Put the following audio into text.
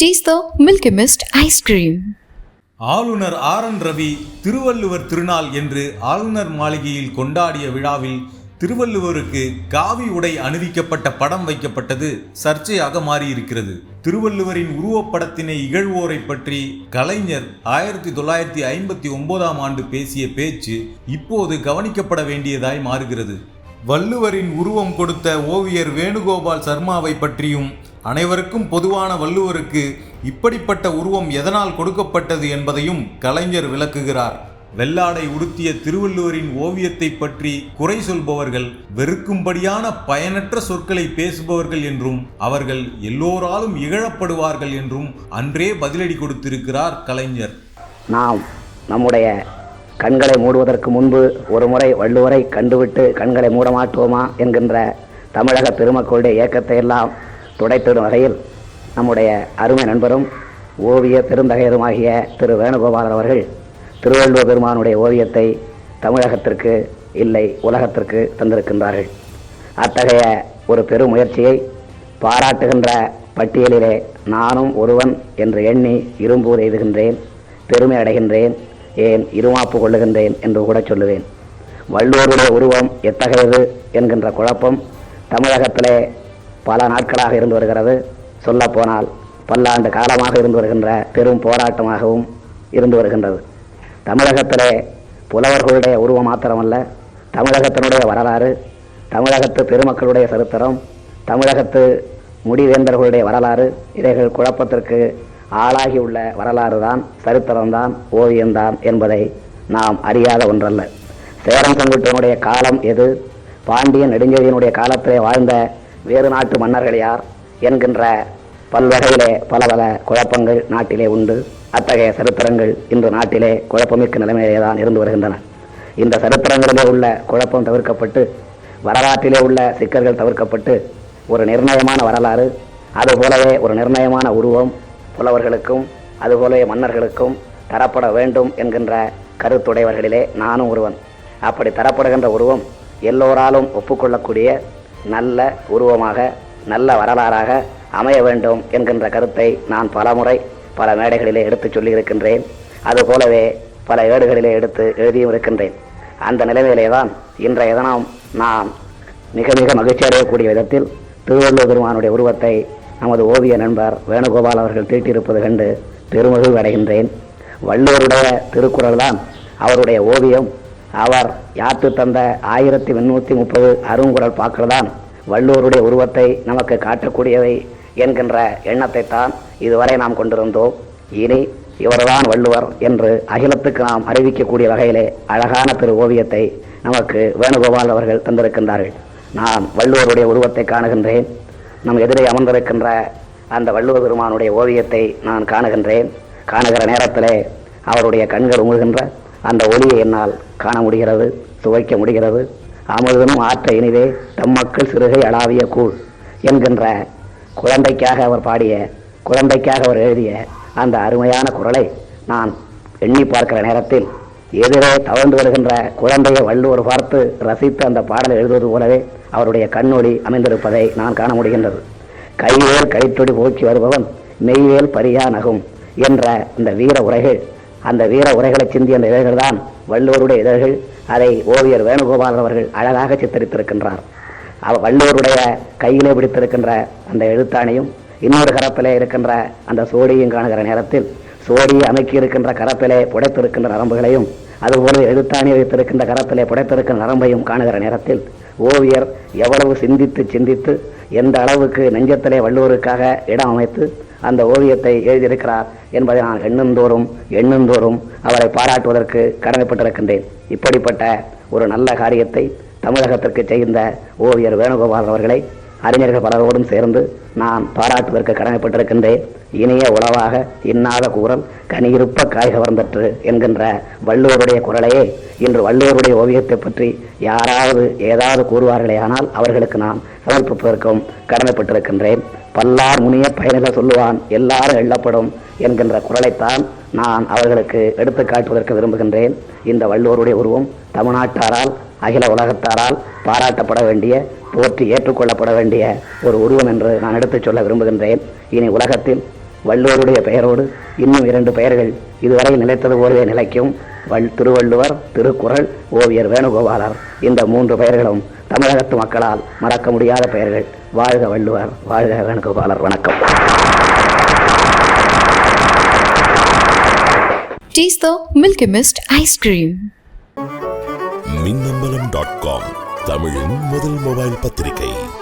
Taste the Milky Mist ice cream ஆளுநர் R N Ravi Thiruvalluvar திருநாள் என்று ஆளுநர் மாளிகையில் கொண்டாடிய விழாவில் திருவள்ளுவருக்கு காவி உடை அணிவிக்கப்பட்ட படம் வைக்கப்பட்டது சர்ச்சையாக மாறியிருக்கிறது. திருவள்ளுவரின் உருவப்படத்தினை இகழ்வோரை பற்றி கலைஞர் ஆயிரத்தி தொள்ளாயிரத்தி ஐம்பத்தி ஒன்பதாம் ஆண்டு பேசிய பேச்சு இப்போது கவனிக்கப்பட வேண்டியதாய் மாறுகிறது. வள்ளுவரின் உருவம் கொடுத்த ஓவியர் வேணுகோபால் சர்மாவை பற்றியும் அனைவருக்கும் பொதுவான வள்ளுவருக்கு இப்படிப்பட்ட உருவம் எதனால் கொடுக்கப்பட்டது என்பதையும் கலைஞர் விளக்குகிறார். வெள்ளாடை உடுத்திய திருவள்ளுவரின் ஓவியத்தை பற்றி குறை சொல்பவர்கள் வெறுக்கும்படியான பயனற்ற சொற்களை பேசுபவர்கள் என்றும் அவர்கள் எல்லோராலும் இகழப்படுவார்கள் என்றும் அன்றே பதிலடி கொடுத்திருக்கிறார் கலைஞர். நாம் நம்முடைய கண்களை மூடுவதற்கு முன்பு ஒரு முறை வள்ளுவரை கண்டுவிட்டு கண்களை மூட மாட்டோமா என்கின்ற தமிழக பெருமக்களுடைய இயக்கத்தை எல்லாம் துடைத்திடும் வகையில் நம்முடைய அருமை நண்பரும் ஓவிய பெருந்தகையருமாகிய திரு வேணுகோபாலர் அவர்கள் திருவள்ளுவர் பெருமானுடைய ஓவியத்தை தமிழகத்திற்கு இல்லை உலகத்திற்கு தந்திருக்கின்றார்கள். அத்தகைய ஒரு பெரும் முயற்சியை பாராட்டுகின்ற பட்டியலிலே நானும் ஒருவன் என்று எண்ணி இரும்பூர் எய்துகின்றேன் பெருமை அடைகின்றேன் ஏன் இருமாப்பு கொள்ளுகின்றேன் என்று கூட சொல்லுவேன். வள்ளுவருடைய உருவம் எத்தகையது என்கின்ற குழப்பம் தமிழகத்திலே பல நாட்களாக இருந்து வருகிறது. சொல்லப்போனால் பல்லாண்டு காலமாக இருந்து வருகின்ற பெரும் போராட்டமாகவும் இருந்து வருகின்றது. தமிழகத்திலே புலவர்களுடைய உருவம் மாத்திரமல்ல தமிழகத்தினுடைய வரலாறு தமிழகத்து பெருமக்களுடைய சரித்திரம் தமிழகத்து முடிவேந்தர்களுடைய வரலாறு இவைகள் குழப்பத்திற்கு ஆளாகி உள்ள வரலாறு தான் சரித்திரம்தான் ஓவியம்தான் என்பதை நாம் அறியாத ஒன்றல்ல. சேரன் செங்குட்டனுடைய காலம் எது? பாண்டியன் நெடுஞ்செழியனுடைய காலத்திலே வாழ்ந்த வேறு நாட்டு மன்னர்கள் யார் என்கின்ற பல்வகையிலே பல பல குழப்பங்கள் நாட்டிலே உண்டு. அத்தகைய சரித்திரங்கள் இன்று நாட்டிலே குழப்பமிக்க நிலைமையிலே தான் இருந்து வருகின்றன. இந்த சரித்திரங்களிலே உள்ள குழப்பம் தவிர்க்கப்பட்டு வரலாற்றிலே உள்ள சிக்கல்கள் தவிர்க்கப்பட்டு ஒரு நிர்ணயமான வரலாறு அதுபோலவே ஒரு நிர்ணயமான உருவம் புலவர்களுக்கும் அதுபோலவே மன்னர்களுக்கும் தரப்பட வேண்டும் என்கின்ற கருத்துடையவர்களிலே நானும் ஒருவன். அப்படி தரப்படுகின்ற உருவம் எல்லோராலும் ஒப்புக்கொள்ளக்கூடிய நல்ல உருவமாக நல்ல வரலாறாக அமைய வேண்டும் என்கின்ற கருத்தை நான் பலமுறை பல மேடைகளிலே எடுத்துச் சொல்லியிருக்கின்றேன். அதுபோலவே பல ஏடுகளிலே எடுத்து எழுதியும் இருக்கின்றேன். அந்த நிலைமையிலே தான் இன்றைய தினம் நான் மிக மிக மகிழ்ச்சி அடையக்கூடிய விதத்தில் திருவள்ளுவர் பெருமானுடைய உருவத்தை நமது ஓவிய நண்பர் வேணுகோபால் அவர்கள் தீட்டியிருப்பது கண்டு பெருமகிழ்வு அடைகின்றேன். வள்ளுவருடைய திருக்குறள் தான் அவருடைய ஓவியம். அவர் யாத்து தந்த ஆயிரத்தி முன்னூற்றி முப்பது அருங்குரல் பாக்கள் வள்ளுவருடைய உருவத்தை நமக்கு காட்டக்கூடியவை என்கின்ற எண்ணத்தை தான் இதுவரை நாம் கொண்டிருந்தோம். இனி இவர்தான் வள்ளுவர் என்று அகிலத்துக்கு நாம் அறிவிக்கக்கூடிய வகையிலே அழகான திரு ஓவியத்தை நமக்கு வேணுகோபால் அவர்கள் தந்திருக்கின்றார்கள். நான் வள்ளுவருடைய உருவத்தை காணுகின்றேன். நம் எதிரே அமர்ந்திருக்கின்ற அந்த வள்ளுவர் பெருமானுடைய ஓவியத்தை நான் காணுகின்றேன். காணுகிற நேரத்திலே அவருடைய கண்கள் உமுகின்ற அந்த ஒளியை என்னால் காண முடிகிறது சுவைக்க முடிகிறது. அமுதனும் ஆற்ற இனிதே தம் மக்கள் சிறுகை அளாவிய கூழ் என்கின்ற குழந்தைக்காக அவர் பாடிய குழந்தைக்காக அவர் எழுதிய அந்த அருமையான குரலை நான் எண்ணி பார்க்கிற நேரத்தில் எதிரே தவழ்ந்து வருகின்ற குழந்தையை வள்ளுவர் பார்த்து ரசித்து அந்த பாடலை எழுதுவது போலவே அவருடைய கண்ணொளி அமைந்திருப்பதை நான் காண முடிகின்றது. கைவேல் கைத்தொடி போக்கி வருபவன் மெய்வேல் பரியா நகும் என்ற இந்த வீர உரைகள் அந்த வீர உரைகளை சிந்திய அந்த இதழ்கள் தான் வள்ளுவருடைய இதழ்கள். அதை ஓவியர் வேணுகோபால் அவர்கள் அழகாக சித்தரித்திருக்கின்றார். அவ வள்ளுவருடைய கையிலே பிடித்திருக்கின்ற அந்த எழுத்தாணியும் இன்னொரு கரப்பிலே இருக்கின்ற அந்த சோடியும் காணுகிற நேரத்தில் சோடியை அமைக்கி இருக்கின்ற கரப்பிலே புடைத்திருக்கின்ற நரம்புகளையும் அதுபோல எழுத்தாணி வைத்திருக்கின்ற கரப்பிலே புடைத்திருக்கின்ற நரம்பையும் காணுகிற நேரத்தில் ஓவியர் எவ்வளவு சிந்தித்து சிந்தித்து எந்த அளவுக்கு நெஞ்சத்திலே வள்ளுவருக்காக இடம் அமைத்து அந்த ஓவியத்தை எழுதியிருக்கிறார் என்பதை நான் எண்ணுந்தோறும் எண்ணுந்தோறும் அவரை பாராட்டுவதற்கு கடமைப்பட்டிருக்கின்றேன். இப்படிப்பட்ட ஒரு நல்ல காரியத்தை தமிழகத்திற்கு செய்த ஓவியர் வேணுகோபால் அவர்களை அறிஞர்கள் பலரோடும் சேர்ந்து நான் பாராட்டுவதற்கு கடமைப்பட்டிருக்கின்றேன். இனிய உளவாக இன்னாத கூறல் கனியிருப்ப காய் கவர்ந்தற்று என்கின்ற வள்ளுவருடைய குரலையே இன்று வள்ளுவருடைய ஓவியத்தை பற்றி யாராவது ஏதாவது கூறுவார்களே ஆனால் அவர்களுக்கு நான் சமர்ப்பிப்பதற்கும் கடமைப்பட்டிருக்கின்றேன். பல்லார் முனிய பயனில சொல்லுவான் எல்லாரும் எள்ளப்படும் என்கின்ற குரலைத்தான் நான் அவர்களுக்கு எடுத்து காட்டுவதற்கு விரும்புகின்றேன். இந்த வள்ளுவருடைய உருவம் தமிழ்நாட்டாரால் அகில உலகத்தாரால் பாராட்டப்பட வேண்டிய போற்றி ஏற்றுக்கொள்ளப்பட வேண்டிய ஒரு உருவம் என்று நான் எடுத்துச் சொல்ல விரும்புகின்றேன். இனி உலகத்தில் வள்ளுவருடைய பெயரோடு இன்னும் இரண்டு பெயர்கள் இதுவரை நிலைத்தது போலவே நிலைக்கும். திருவள்ளுவர் திருக்குறள் ஓவியர் வேணுகோபாலர். இந்த மூன்று பெயர்களும் தமிழகத்து மக்களால் மறக்க முடியாத பெயர்கள். வாழ்க வள்ளுவர் வாழ்க வேணுகோபாலர். வணக்கம். Taste the Milky Mist ice cream. Minnambalam dot com தமிழின் முதல் மொபைல் பத்திரிகை.